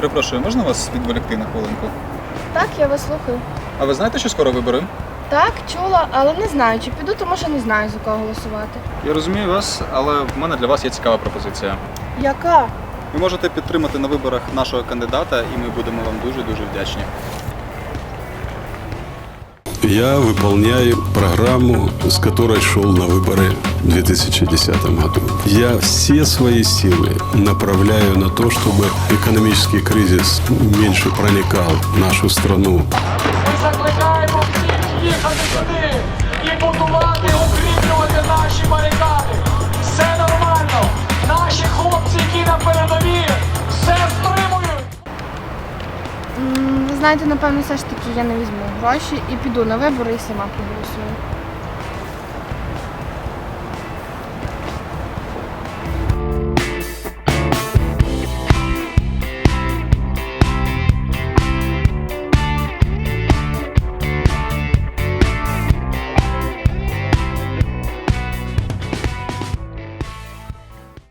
Перепрошую, можна вас відволікти на хвилинку? Так, я вас слухаю. А ви знаєте, що скоро вибори? Так, чула, але не знаю, чи піду, тому що не знаю за кого голосувати. Я розумію вас, але в мене для вас є цікава пропозиція. Яка? Ви можете підтримати на виборах нашого кандидата, і ми будемо вам дуже дуже вдячні Я выполняю программу, с которой шел на выборы в 2010 году. Я все свои силы направляю на то, чтобы экономический кризис меньше проникал в нашу страну. Ми закликаємо всіх їхати сюди і будувати, укріплювати наші барикади. Все нормально. Наші хлопці, які на передовій, все стримують. Знаєте, напевно, все ж таки я не візьму гроші і піду на вибори і сама проголосую.